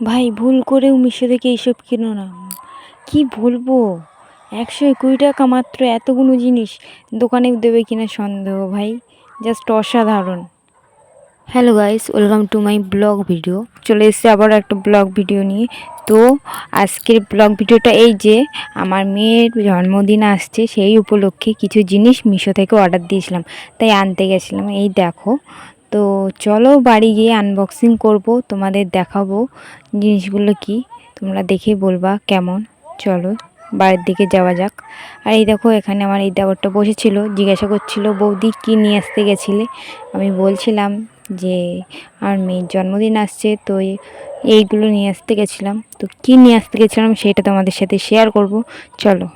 ভাই, ভুল করেও মিশো থেকে এইসব কিনো না? কি বলব? একশো কুড়ি টাকা মাত্র এতগুলো জিনিস দোকানে দেবে কিনা সন্দেহ ভাই? জাস্ট অসাধারণ। Hello guys, welcome to my blog video. চলে এসেছে আবার একটা ব্লগ ভিডিও নিয়ে। তো আজকের ব্লগ ভিডিওটা এই যে, আমার মেয়ের জন্মদিন আসছে, সেই উপলক্ষে কিছু জিনিস মিশো থেকে অর্ডার দিয়েছিলাম। তাই আনতে গেছিলাম। এই দেখো তো চলো বাড়ি গিয়ে আনবক্সিং করব, তোমাদের দেখাবো জিনিসগুলো কি, তোমরা দেখে বলবা কেমন। চলো বাড়ির দিকে যাওয়া যাক। আর এই দেখো এখানে আমার এই দেবরটা বসেছিল, জিজ্ঞাসা করছিল, বৌদি, কী নিয়ে আসতে গেছিলে? আমি বলছিলাম যে আমার মেয়ের জন্মদিন আসছে, তো এইগুলো নিয়ে আসতে গেছিলাম। তো কী নিয়ে আসতে গেছিলাম সেটা তোমাদের সাথে শেয়ার করব। চলো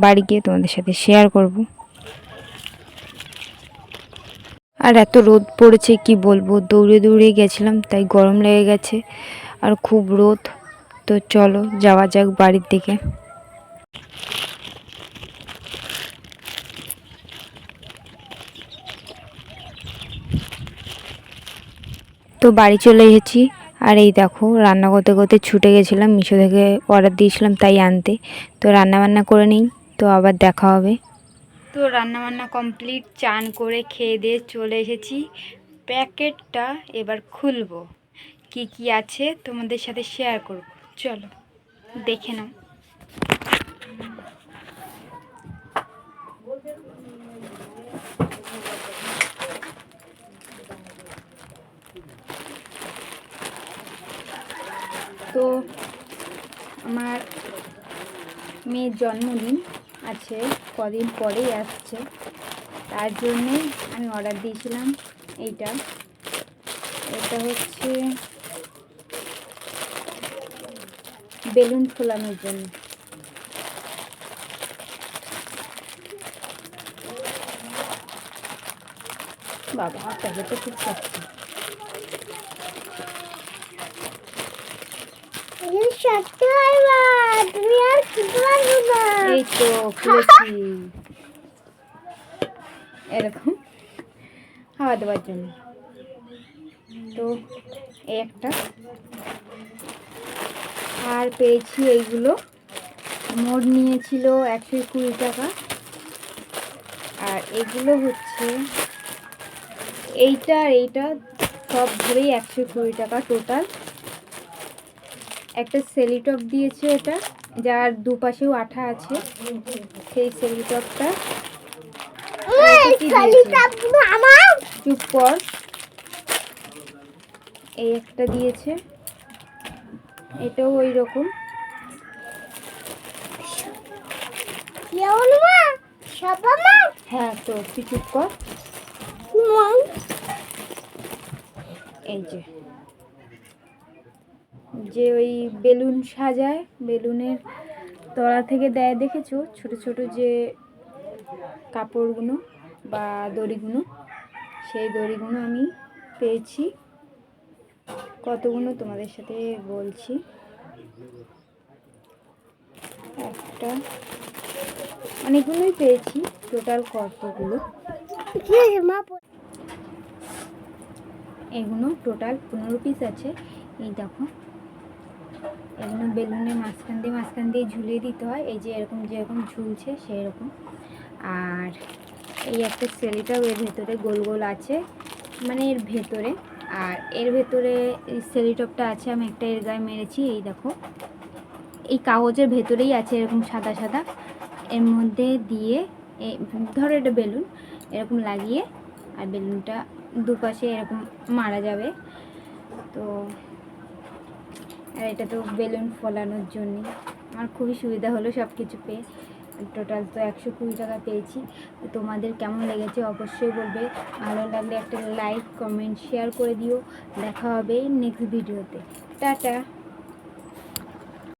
বাড়ি গিয়ে তোমাদের সাথে শেয়ার করব। আর এত রোদ পড়েছে, কি বলব? দৌড়ে দৌড়ে গেছিলাম, তাই গরম লেগে গেছে আর খুব রোদ। তো চলো, যাওয়া যাক বাড়ির দিকে। তো বাড়ি চলে এসেছি। আর এই দেখো, রান্না করতে করতে ছুটে গেছিলাম, মিশো থেকে অর্ডার দিয়েছিলাম তাই আনতে। তো রান্না বান্না করে নিই, তো আবার দেখা হবে। তো রান্না বান্না কমপ্লিট চান করে খেয়ে দিয়ে চলে এসেছি। প্যাকেটটা এবার খুলবো। কি কি আছে তোমাদের সাথে শেয়ার করব। চলো, দেখে নাও। তো আমার মেয়ের জন্মদিন। আছে, কদিন পরেই আসছে। তার জন্যে আমি অর্ডার দিয়েছিলাম এইটা। এটা হচ্ছে বেলুন ফোলানোর জন্য। বাবা প্যাকেটটা খুব শক্ত এই তো, খুলেছি। এরকম। হাওয়া দেওয়ার জন্য। তো, এই একটা। আর পেয়েছি এইগুলো। মোট নিয়েছিল একশো কুড়ি টাকা। আর এগুলো হচ্ছে, এইটা আর এইটা সব ধরেই একশো কুড়ি টাকা টোটাল একটা সেলিটপ দিয়েছে এটা যার দুপাশেও আঠা আছে। সেই সেলিটপটা চুপ কর। এই একটা দিয়েছে। এটাও ওই রকম। হ্যাঁ তো তুই চুপ কর। এই যে। যে ওই বেলুন সাজায়, বেলুনের তলা থেকে দেয়, দেখেছ? ছোট ছোট যে কাপড়গুলো বা দড়িগুলো সেই দড়িগুলো আমি পেয়েছি। কতগুলো তোমাদের সাথে বলছি। একটা, অনেকগুলোই পেয়েছি, টোটাল কতগুলো? এগুলো টোটাল পনেরো পিস আছে। এই দেখো। এগুলো বেলুনের মাঝখান দিয়ে মাঝখান দিয়ে ঝুলিয়ে দিতে হয়। এই যে এরকম যেরকম ঝুলছে সেই রকম আর এই একটা সেলিটাও এর ভেতরে গোল গোল আছে মানে এর ভেতরে। আর এর ভেতরে সেলিটপটা আছে, আমি একটা এর গায়ে মেরেছি, এই দেখো। এই কাগজের ভেতরেই আছে এরকম সাদা সাদা। এর মধ্যে দিয়ে ধরো এটা বেলুন, এরকম লাগিয়ে, আর বেলুনটা দুপাশে এরকম মারা যাবে। তো আর এটা তো বেলুন ফলানোর জন্যে। আমার খুবই সুবিধা হলো সব কিছু পেয়ে। টোটাল তো একশো কুড়ি টাকা পেয়েছি। তোমাদের কেমন লেগেছে অবশ্যই বলবে। ভালো লাগলে একটা লাইক, কমেন্ট, শেয়ার করে দিও। দেখা হবে নেক্সট ভিডিওতে টাটা!